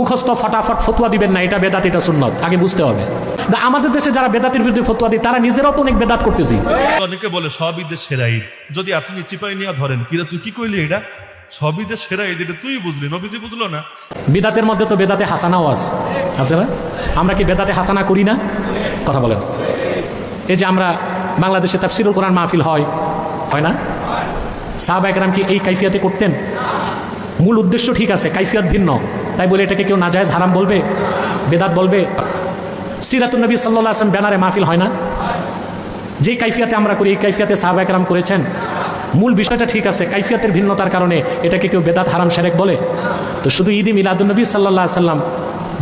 মুখস্থ ফটাফট ফতুয়া দিবেন না এটা বেদাত এটা সুন্নত। আগে বুঝতে হবে। আমাদের দেশে যারা বেদাতের বিরুদ্ধে ফতুয়া দিই তারা নিজেরাও তো অনেক বেদাত করতেছি। অনেকে বলে সব ঈদের সেরা ঈদ যদি আপনি চিপাই নিয়ে ধরেন কিরা তুই কি কইলি এটা? সব ঈদের সেরা ঈদ এটা তুই বুঝলি নবীজি বুঝলো না? বিদাতের মধ্যে তো বেদাতে হাসানাও আছে। আছে না? আমরা কি বেদাতে হাসানা করি না? কথা বলেন। এই যে আমরা বাংলাদেশে তাফসিরুল কোরআন মাহফিল হয় হয় না? সাহাবা একরাম কি এই কাইফিয়াতে করতেন? মূল উদ্দেশ্য ঠিক আছে কাইফিয়াত ভিন্ন। তাই বলে এটাকে কেউ নাজায়জ হারাম বলবে, বেদাত বলবে। সিরাতুল নবী সাল্লাহ আসলাম ব্যানারে মাহফিল হয় না। যে কাইফিয়াতে আমরা করি, এই কাইফিয়াতে সাহাবা একরাম করেছেন। মূল বিষয়টা ঠিক আছে, কাইফিয়াতের ভিন্নতার কারণে এটাকে কেউ বেদাত হারাম সেরেক বলে। তো শুধু ঈদি মিলাদুলনবী সাল্লাহ সাল্লাম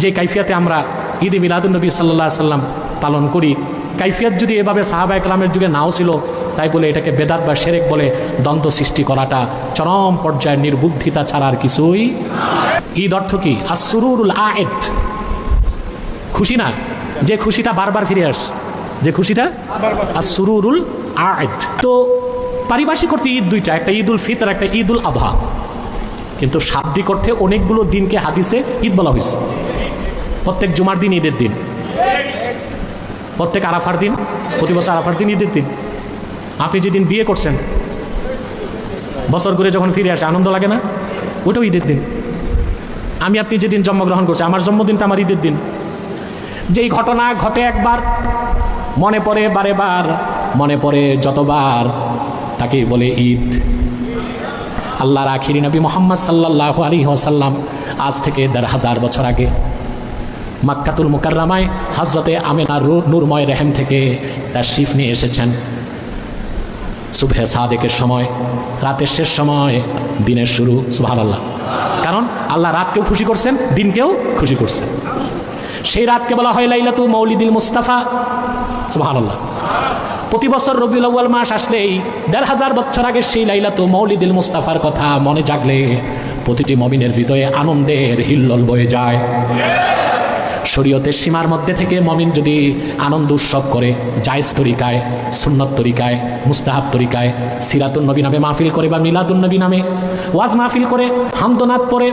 যে কাইফিয়াতে আমরা ঈদি মিলাদুলনবী সাল্লাহ সাল্লাম পালন করি কাইফিয়াত যদি এভাবে সাহাবা একরামের যুগে নাও ছিল, তাই বলে এটাকে বেদাত বা সেরেক বলে দ্বন্দ্ব সৃষ্টি করাটা চরম পর্যায়ের নির্বুদ্ধিতা ছাড়া আর কিছুই ঈদ অর্থ কি? আসুরুল আয়েদ। খুশি না? যে খুশিটা বারবার ফিরে আস, যে খুশিটা? আর সুরুরুল আয়েদ। তো পারিভাষিক অর্থে ঈদ দুইটা, একটা ঈদ উল ফিতর, একটা ঈদ উল আধা কিন্তু শাব্দিক অর্থে অনেকগুলো দিনকে হাদিসে ঈদ বলা হয়েছে। প্রত্যেক জুমার দিন ঈদের দিন। প্রত্যেক আরাফার দিন, প্রতি বছর আরাফার দিন ঈদের দিন। আপনি যেদিন বিয়ে করছেন, বছর ঘুরে যখন ফিরে আসে, আনন্দ লাগে না? ওটাও ঈদের দিন। আমি আপনি যেদিন জন্মগ্রহণ করছি আমার জন্মদিনটা আমার ঈদের দিন। যেই ঘটনা ঘটে একবার, মনে পড়ে বারে বার মনে পড়ে যতবার তাকে বলে ঈদ। আল্লাহর আখিরি নবী মোহাম্মদ সাল্লাহ আলী ওসাল্লাম আজ থেকে দেড় হাজার বছর আগে মাক্কাতুল মুকাররামায় হজরতে আমেনা নূরময় রেহেম থেকে তার শিফ নিয়ে এসেছেন। সুবহে সাদেকের সময়, রাতের শেষ সময়, দিনের শুরু সুহান আল্লাহ কারণ আল্লাহ রাতকেও খুশি করছেন দিনকেও খুশি করছেন। সেই রাতকে বলা হয় লাইলাতু মৌলিদিল মুস্তাফা সুহান আল্লাহ প্রতি বছর রবিউল আউ্য়াল মাস আসলেই দেড় হাজার বছর আগে সেই লাইলা লাইলাতু মৌলিদিল মুস্তাফার কথা মনে জাগলে প্রতিটি মমিনের হৃদয়ে আনন্দের হিল্লল বয়ে যায়। শরীয়তের সীমার মধ্যে থেকে মমিন যদি আনন্দ উৎসব করে, জায়েজ তরিকায়, সুন্নত তরিকায়, মুস্তাহাব তরিকায় সিরাতুল নবী নামে মাহফিল করে বা মিলাদুল নবী নামে ওয়াজ মাহফিল করে হামদনাথ পরে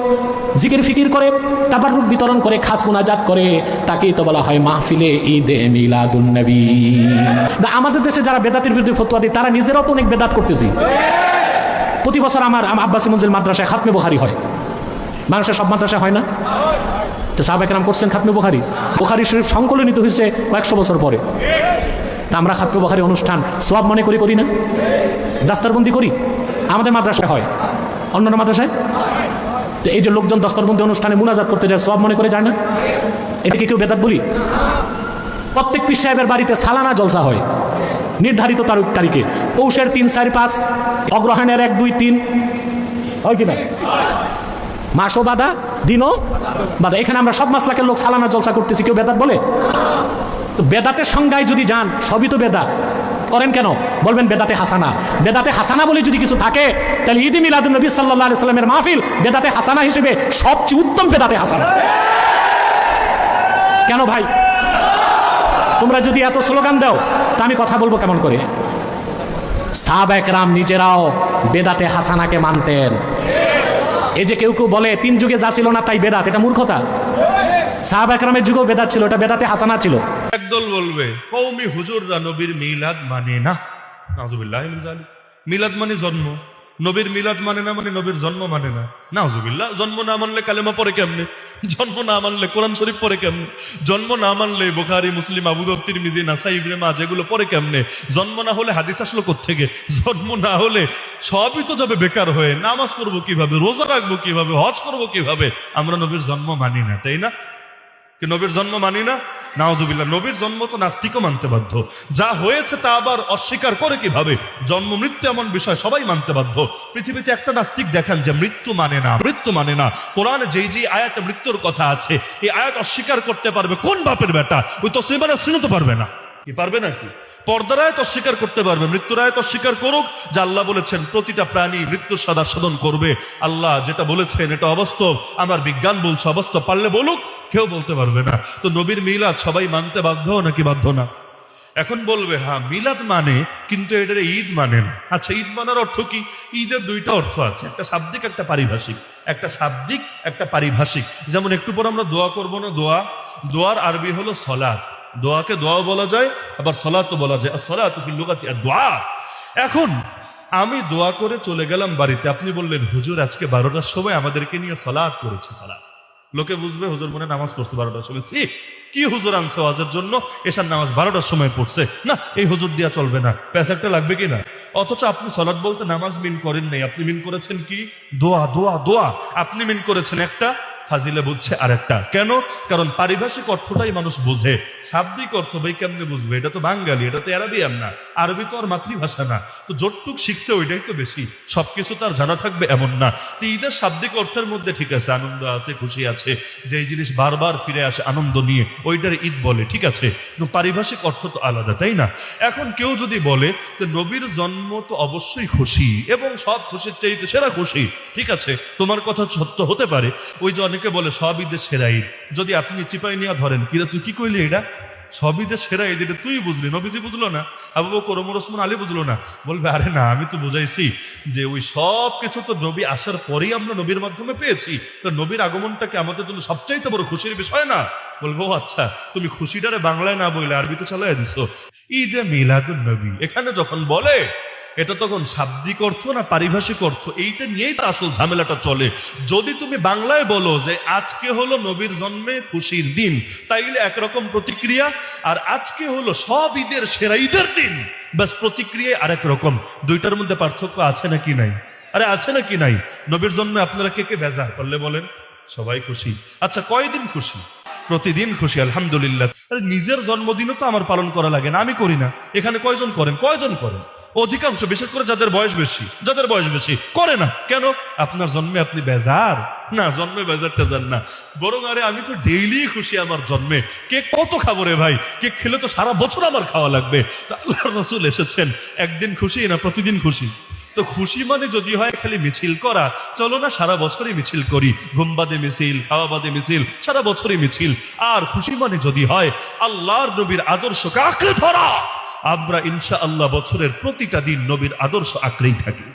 জিকির ফিকির করে তাবারুক বিতরণ করে, খাস মুনাজাত করে, তাকেই তো বলা হয় মাহফিলে ঈদে মিলাদুল নবী। আমাদের দেশে যারা বেদাতের বিরুদ্ধে ফতোয়া দেয়, তারা নিজেরাও তো অনেক বেদাত করতেছি। প্রতি বছর আমার আব্বাসী মঞ্জিল মাদ্রাসায় খাতমে বুখারি হয়। বাংলাদেশের সব মাদ্রাসায় হয় না? তো সাহাব একরাম করছেন খাতমে বুখারি। বুখারি শরীফ সংকলনিত হয়েছে কয়েকশো বছর পরে। তা আমরা খাতমে বুখারি অনুষ্ঠান সব মনে করি করি না? দাস্তারবন্দি করি? আমাদের মাদ্রাসায় হয়। অন্যান্য মাদ্রাসায়? তো এই যে লোকজন দস্তরবন্দি অনুষ্ঠানে মুনাজাত করতে যায় সব মনে করে যায় না? এটাকে কেউ বেদাত বলি? প্রত্যেক পীর সাহেবের বাড়িতে সালানা জলসা হয়। নির্ধারিত তারিখ। পৌষের তিন, চার, পাঁচ, অগ্রহায়ণের এক, দুই, তিন। হয় কি না? মাসও বাধা, দিনও বাধা। এখানে আমরা সব মাসলাকের লোক সালানা জলসা করতেছি, কেউ বেদাত বলে? তো বেদাতের সংজ্ঞায় যদি যান, সবই তো বেদাত। করেন কেন? বলবেন বেদাতে হাসানা। বেদাতে হাসানা বলে যদি কিছু থাকে, তাহলে ঈদ মিলাদুল নবী সাল্লাহ সাল্লামের মাহফিল বেদাতে হাসানা হিসেবে সবচেয়ে উত্তম বেদাতে হাসানা। কেন ভাই? তোমরা যদি এত স্লোগান দাও, তা আমি কথা বলব কেমন করে? সাহাব একরাম নিজেরাও বেদাতে হাসানাকে মানতেন। এই যে কেউ কেউ বলে, তিন যুগে যা ছিল না তাই বেদাত। এটা মূর্খতা। সাহাব একরামের যুগেও বেদাত ছিল, এটা বেদাতে হাসানা ছিল। একদল বলবে কৌমি হুজুররা নবীর মিলাদ মানে না? নাউজুবিল্লাহ জালিক। মিলাদ মানে জন্ম। নবীর মিলাদ মানে না মানে নবীর জন্ম মানে না। না নাউজুবিল্লাহ, জন্ম না মানলে কালেমা পরে কেমনে? জন্ম না মানলে কোরআন শরীফ পরে কেমনে? জন্ম না মানলে বোখারি, মুসলিম আবুদর তিরমিজি নাসা ইবনে মাজাহ এগুলো পরে কেমনে? জন্ম না হলে হাদিস আসলো থেকে জন্ম না হলে সবই তো যাবে বেকার হয়ে। নামাজ পড়ব কীভাবে? রোজা রাখব কীভাবে? হজ করব কীভাবে? আমরা নবীর জন্ম মানি না, তাই না? কি নবীর জন্ম মানি না? নাওজুবিল্লাহ নবীর জন্ম তো নাস্তিকও মানতে বাধ্য। যা হয়েছে তা আবার অস্বীকার করে কীভাবে? জন্ম, মৃত্যু এমন বিষয়, সবাই মানতে বাধ্য। পৃথিবীতে একটা নাস্তিক দেখান যে মৃত্যু মানে না, মৃত্যু মানে না। কোরআনে যেই যেই আয়াতে মৃত্যুর কথা আছে, এই আয়াত অস্বীকার করতে পারবে কোন বাপের বেটা? ওই তো সেবারে শুনতে পারবে না। কি পারবে নাকি? পর্দার আয়াত অস্বীকার করতে পারবে, মৃত্যুর আয়াত অস্বীকার করুক। যে আল্লাহ বলেছেন, প্রতিটা প্রাণী মৃত্যুর সাদা সাধন করবে। আল্লাহ যেটা বলেছেন, এটা অবাস্তব। আমার বিজ্ঞান বলছে অবাস্তব। পারলে বলুক। কেউ বলতে পারবে না। তো নবীর মিলাদ সবাই মানতে বাধ্য নাকি বাধ্য না? এখন বলবে হ্যাঁ মিলাদ মানে কিন্তু এটার ঈদ মানে না। আচ্ছা ঈদ মানার অর্থ কি? ঈদের দুইটা অর্থ আছে, একটা শাব্দিক, একটা পারিভাষিক। একটা শাব্দিক, একটা পারিভাষিক। যেমন একটু পর আমরা দোয়া করব না দোয়া? দোয়ার আরবি হলো সলাৎ। দোয়াকে দোয়াও বলা যায়, আবার সলাতও বলা যায়। আর সলাত লুগাতি আর দোয়া। এখন আমি দোয়া করে চলে গেলাম বাড়িতে। আপনি বললেন, হুজুর, আজকে বারোটার সময় আমাদেরকে নিয়ে সলাদ করেছে সালাদ লোকে বুঝবে হুজুর মনে নামাজ পড়ছে বারোটার সময়। সি কি হুজুর আনছে ওয়াজের জন্য? এসার নামাজ বারোটার সময় পড়ছে। না, এই হুজুর দিয়া চলবে না। প্যাসারটা লাগবে কি না? অথচ আপনি সলাদ বলতে নামাজ মিন করেন নাই। আপনি মিন করেছেন কি? দোয়া দোয়া দোয়া। আপনি মিন করেছেন একটা ফাজিলে বুঝছে আরেকটা। কেন? কারণ পারিভাষিক অর্থটাই মানুষ বুঝে। শাব্দিক অর্থ ভাই কেমনে বুঝবে? এটা তো বাঙালি, এটা তো অ্যারাবিয়ান না। আরবি তো আর মাতৃভাষা না। তো যতটুক শিখছে ওইটাই তো বেশি। সবকিছু তার জানা থাকবে এমন না। তো ঈদের শাব্দিক অর্থের মধ্যে ঠিক আছে, আনন্দ আছে, খুশি আছে। যে এই জিনিস বারবার ফিরে আসে আনন্দ নিয়ে, ওইটার ঈদ বলে, ঠিক আছে? কিন্তু পারিভাষিক অর্থ তো আলাদা, তাই না? এখন কেউ যদি বলে যে নবীর জন্ম তো অবশ্যই খুশি, এবং সব খুশির চাইতে সেরা খুশি, ঠিক আছে? তোমার কথা সত্য হতে পারে। ওই যে বলে, সব ঈদের সেরা ঈদ। যদি আপনি চিপাই নিয়ে ধরেন, কিরা তুই কি কইলি এটা সব ঈদের সেরা ঈদ, এটা তুই বুঝলি, নবীজি বুঝলো না, আবু বকর, ওমর, ওসমান, আলী বুঝলো না। বলবে, আরে না, আমি তো বুঝাইছি যে ওই সব কিছু তো নবী আসার পরেই আমরা নবীর মাধ্যমে পেয়েছি। তো নবীর আগমনটাকে আমাদের জন্য সবচাইতে বড় খুশির বিষয় না? বলব, ও আচ্ছা তুমি খুশিটারে বাংলায় না বললে আরবিতে চালাই দিছো। ঈদে মিলাদুন নবী। এখানে যখন বলে এটা তখন শাব্দিক অর্থ না পারিভাষিক অর্থ? এইটা নিয়েই তো আসল ঝামেলাটা চলে। যদি তুমি বাংলায় বলো যে আজকে হলো নবীর জন্মে খুশির দিন, তাইলে একরকম প্রতিক্রিয়া, আর আজকে হলো সব ঈদের সেরা ঈদের দিন, ব্যাস প্রতিক্রিয়া আরেক রকম। দুইটার মধ্যে পার্থক্য আছে নাকি নাই? আরে আছে নাকি নাই? নবীর জন্মে আপনারা কে কে বেজার করলে বলেন? সবাই খুশি। আচ্ছা কয়দিন খুশি? প্রতিদিন খুশি, আলহামদুলিল্লাহ। আরে নিজের জন্মদিনও তো আমার পালন করা লাগে না, আমি করি না। এখানে কয়জন করেন? কয়জন করেন? অধিকাংশ, বিশেষ করে যাদের বয়স বেশি, যাদের বয়স বেশি, করে না। কেন? আপনার জন্মে আপনি বেজার? না, জন্মে বেজার টেজার না। বরং আরে আমি তো ডেইলি খুশি আমার জন্মে। কেক কত খাব রে ভাই? কেক খেলে তো সারা বছর আমার খাওয়া লাগবে। আল্লাহ রসুল এসেছেন। একদিন খুশি না প্রতিদিন খুশি? তো খুশি মানে যদি হয় খালি মিছিল করা। চলো না, সারা বছরই মিছিল করি। ঘুম বাদে মিছিল, খাওয়া বাদে মিছিল, সারা বছরই মিছিল। আর খুশি মানে যদি হয়, আল্লাহর নবীর আদর্শকে আঁকড়ে ধরা। আমরা ইনশা আল্লাহ বছরের প্রতিটা দিন নবীর আদর্শ আঁকড়েই থাকি।